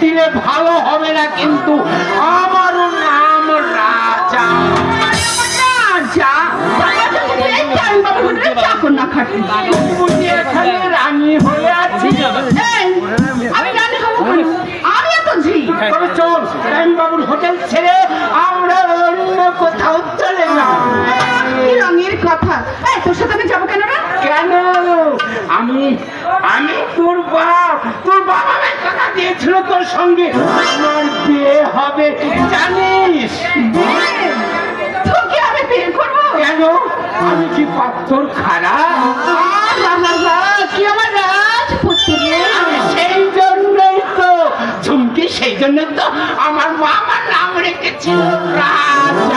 দিলে ভালো হবে না কিন্তু আমারও নাম রাজা। রানী হয়ে আছি আমি রানী হব আমি এত ঝি তবে চল হোটেল ছেড়ে আমরা অন্য কোথাও চলে যাও কি রঙের কথা? এই তোর সাথে আমি যাব কেন কেন? আমি আমি তোর আমায় কথা দিয়েছিল তোর সঙ্গে। আমার বিয়ে হবে জানিস? তোকে আমি বিয়ে করব? কেন? আমি কি পাত্তর খারাপ কি আমার রাজপুত্র সেই জন্যই তো ঝুমকি সেই জন্যই তো আমার মা আমার নাম রেখেছিল রাজা।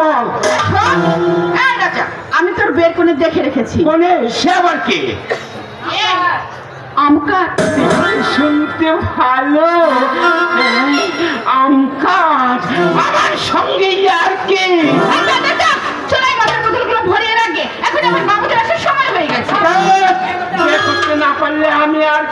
বল। আমি তোর বের কোণে দেখে রেখেছি। কোনে সে আবার কে? আমকার শুনতে ভালো। আমকাজ আমার সঙ্গে আর কে? মাথার বোতলগুলো ভরিয়ে রাখে। এখন আমার বাবুদের আসার সময় হয়ে গেছে। করতে না পারলে আমি আর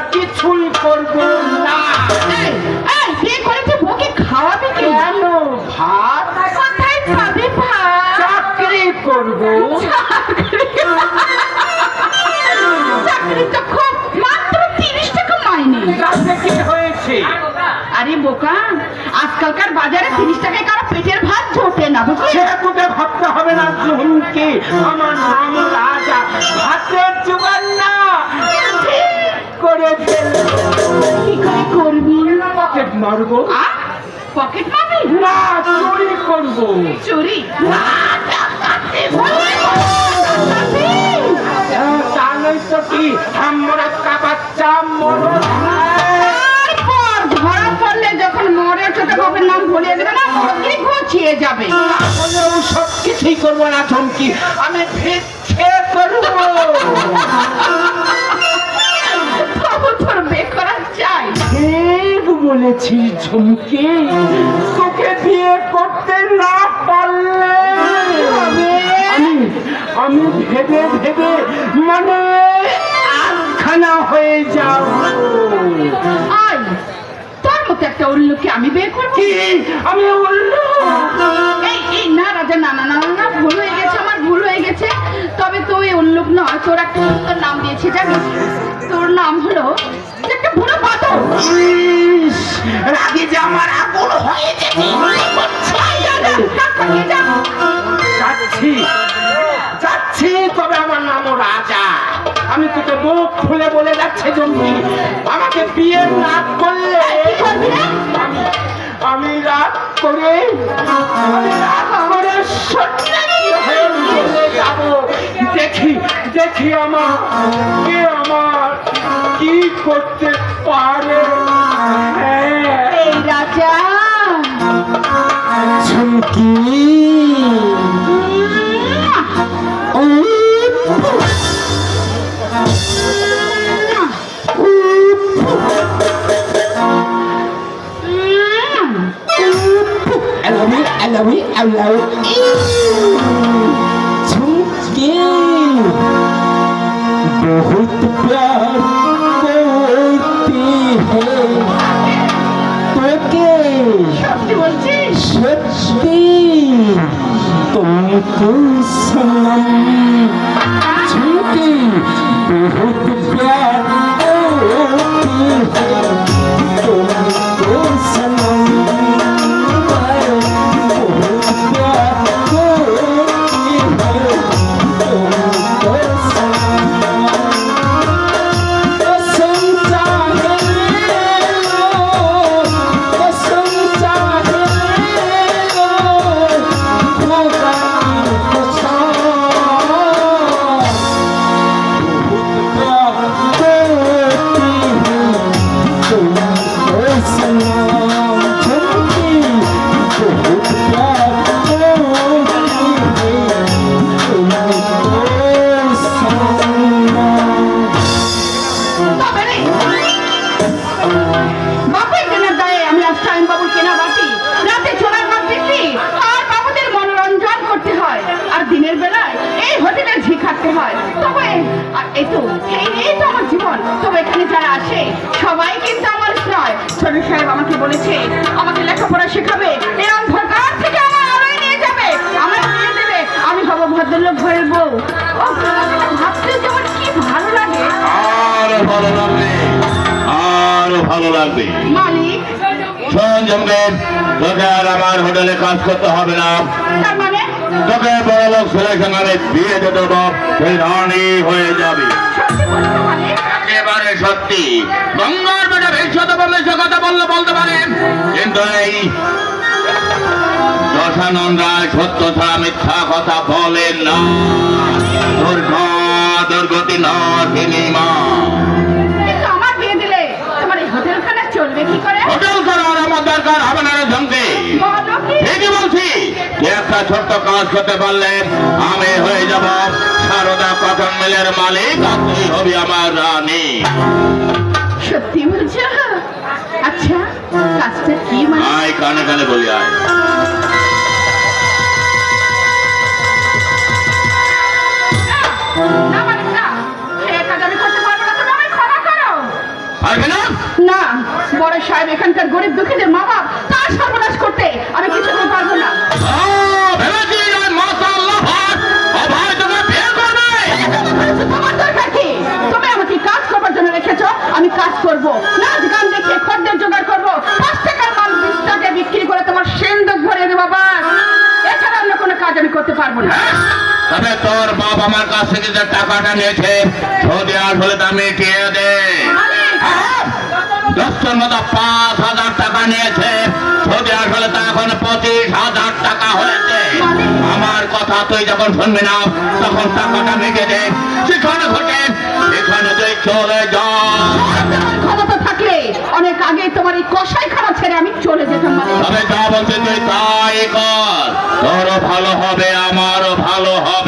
ঝুমকি আমার নাম রাজা ভাতের জোগান না। করে কি করে করবি? পকেট মারবো? পকেট মারবি? না চুরি করব। চুরি? না হ্যাঁ, তা কি? আমরা কাবাচ্চা মরণ তারপর ধরা পড়লে যখন মরে ছোট বাবুর নাম ভুলিয়ে দেবে না? ঘুচিয়ে যাবে? কিছুই করব না ঝুমকি আমি ভিক্ষে করব। তবু তোর বে করা চাই। ঠিক বলেছিস ঝুমকি। তোকে বিয়ে করতে না পারলে আমি আমি ভেবে ভেবে মানে আটখানা হয়ে তোর মতো একটা উল্লুকে আমি বের করব? কি? আমি এই এই না রাজা না না না না, ভুল হয়ে গেছে আমার ভুল হয়ে গেছে। তবে তুই উল্লুক নয় তোর একটা সুন্দর নাম দিয়েছি জানিস? তোর নাম হলো একটা বুড়ো পাথর। ইস, রাগে যে আমার আগুন হয়ে যেতে যাচ্ছি যাচ্ছি তবে আমার নামও রাজা। আমি তোকে মুখ খুলে বলে যাচ্ছে জমি আমাকে বিয়ে না করলে আমি- রাত করে দেখি দেখি আমার কে আমার কি করতে পারে। রাজা। ঝুঁকি আমি আল্লাহ ঝুঁকে বহুত প্যার করতে তোকে সত্যি তোমাকে সনম ঝুঁকে। বহুত প্যার সায়ন বাবুর কেনা বাটি রাতে চোরার ভাত বিক্রি আর বাবুদের মনোরঞ্জন করতে হয়। আর দিনের বেলায় এই হোটেলে ঝি খাটতে হয়। তবে এই তো এই নিয়েই তো আমার জীবন। তবে এখানে যারা আসে সবাই কিন্তু আমার নয় ছোট সাহেব আমাকে বলেছে আমাকে লেখাপড়া শেখাবে এর অন্ধকার থেকে আমার আলোয় নিয়ে যাবে। আমার নিয়ে দেবে আমি হব ভদ্রলোক হয়ে বউ। ভাবতে যেমন কি ভালো লাগে? আর ভালো লাগবে। আর ভালো লাগবে। মালিক জমবেদ তোকে আর আমার হোটেলে কাজ করতে হবে না। মানে? তোকে বড় লোক ছেলের সঙ্গে আমি বিয়ে দিয়ে দেবো তুই রানী হয়ে যাবি। সত্যি একেবারে সত্যি। গঙ্গার বেটা ভবিষ্যৎ বললে সে কথা বললে বলতে পারেন। কিন্তু এই দশানন রায় সত্য ছাড়া মিথ্যা কথা বলেন না। দুর্ঘ দুর্গতি না তিনি করার আমার দরকার ঠিকই বলছি। একটা ছোট্ট কাজ করতে পারলে আমি হয়ে যাব সারদা কটন মিলের মালিক আর তুই হবি আমার রানী। সত্যি বলছো? আচ্ছা কাজটা কি মানে? আয় কানে কানে বলি আয়। না মানে পারব না? না। না বড় সাহেব এখানকার গরিব দুঃখীদের মা বাপ তার সর্বনাশ করতে আমি কিছুতেই পারব না। তুমি আমাকে কাজ করবার জন্য রেখেছো আমি কাজ করব। নাচ গান দেখে খদ্দের জোগাড় করব। পাঁচ টাকার মাল বিশ টাকা বিক্রি করে তোমার সেন্দক ভরে দেবো বাস। এছাড়া অন্য কোনো কাজ আমি করতে পারব না? তবে তোর বাপ আমার কাছ থেকে যে টাকাটা নিয়েছে সৌদি আসলে তা মিটিয়ে দে। দশের মতো পাঁচ হাজার টাকা নিয়েছে। সৌদি আসলে তা এখন পঁচিশ হাজার টাকা হয়েছে। আমার কথা তুই যখন শুনবি না তখন টাকাটা মেখে দে। সেখানে ঘটে এখানে তুই চলে যা। তোমার ক্ষমতা থাকলে অনেক আগে তোমার এই কষাই খানা ছেড়ে আমি চলে যেতাম মানে। তবে যা বলছে তুই তাই কর। তোরও ভালো হবে আমারও ভালো হবে।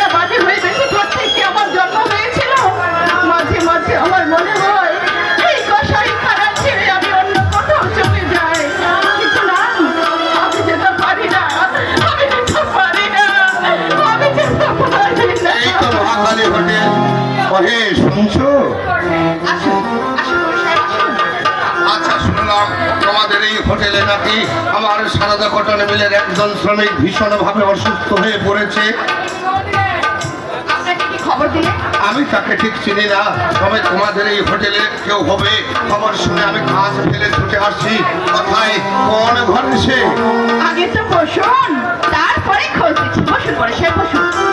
হোটেলে নাকি আমার সারদা কটন মিলের একজন শ্রমিক ভীষণভাবে অসুস্থ হয়ে পড়েছে। আমি তাকে ঠিক চিনি না তবে তোমাদের এই হোটেলে কেউ হবে। খবর শুনে আমি কাজ ফেলে ছুটে আসছি। কোথায় কোন ঘরে সে? আগে তো বসুন তারপরে খোঁজ বসুন পরে সে বসুন।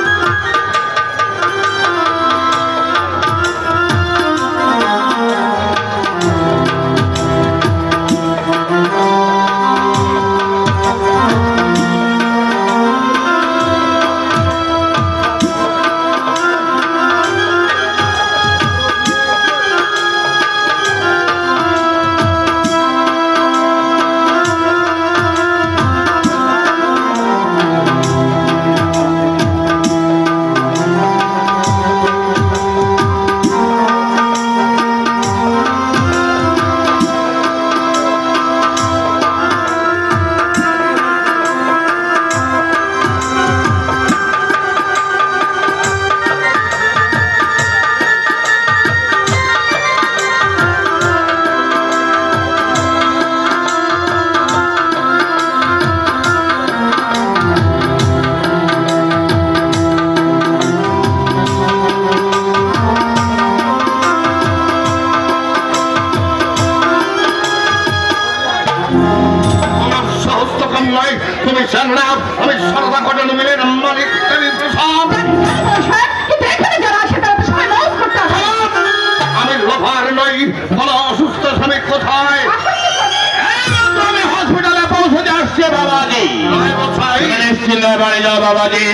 যাও বাবাজি।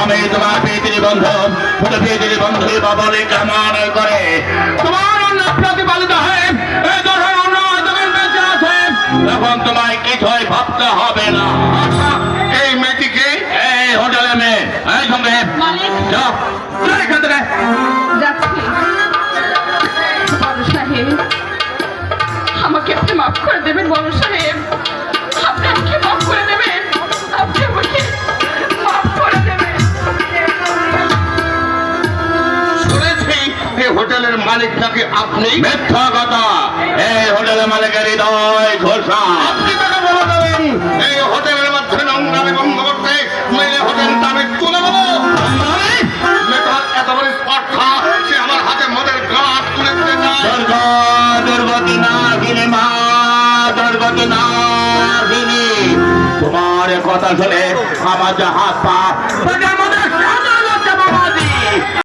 আমি তোমার পিতৃ বন্ধু শুধু পিতৃ বন্ধু বাবলি কেমন করে। তোমার অন্য প্রতিপালিত হয়ে এই দশার অন্য তোমার বেঁচে আছে। এখন তোমায় কিছুই ভাবতে হবে না। এই মেয়েটিকে এই হোটেলে মেয়ে। এই সঙ্গে। যাও এখান থেকে। মালিক নাকি আপনি মিথ্যা কথা এই হোটেলের মালিকের হৃদয় ঘোষা আপনি তাকে বলে দেবেন এই হোটেলের মধ্যে নোংরামি বন্ধ করতে নইলে হোটেলটা আমি তুলে দেবো। মেয়েটার এত বড় স্পর্ধা সে আমার হাতে মদের গ্লাস তুলে দিতে চায়। দুর্গতি না ভিনি মা দুর্গতি না ভিনি তোমার কথা শুনে আমার যে হাত পা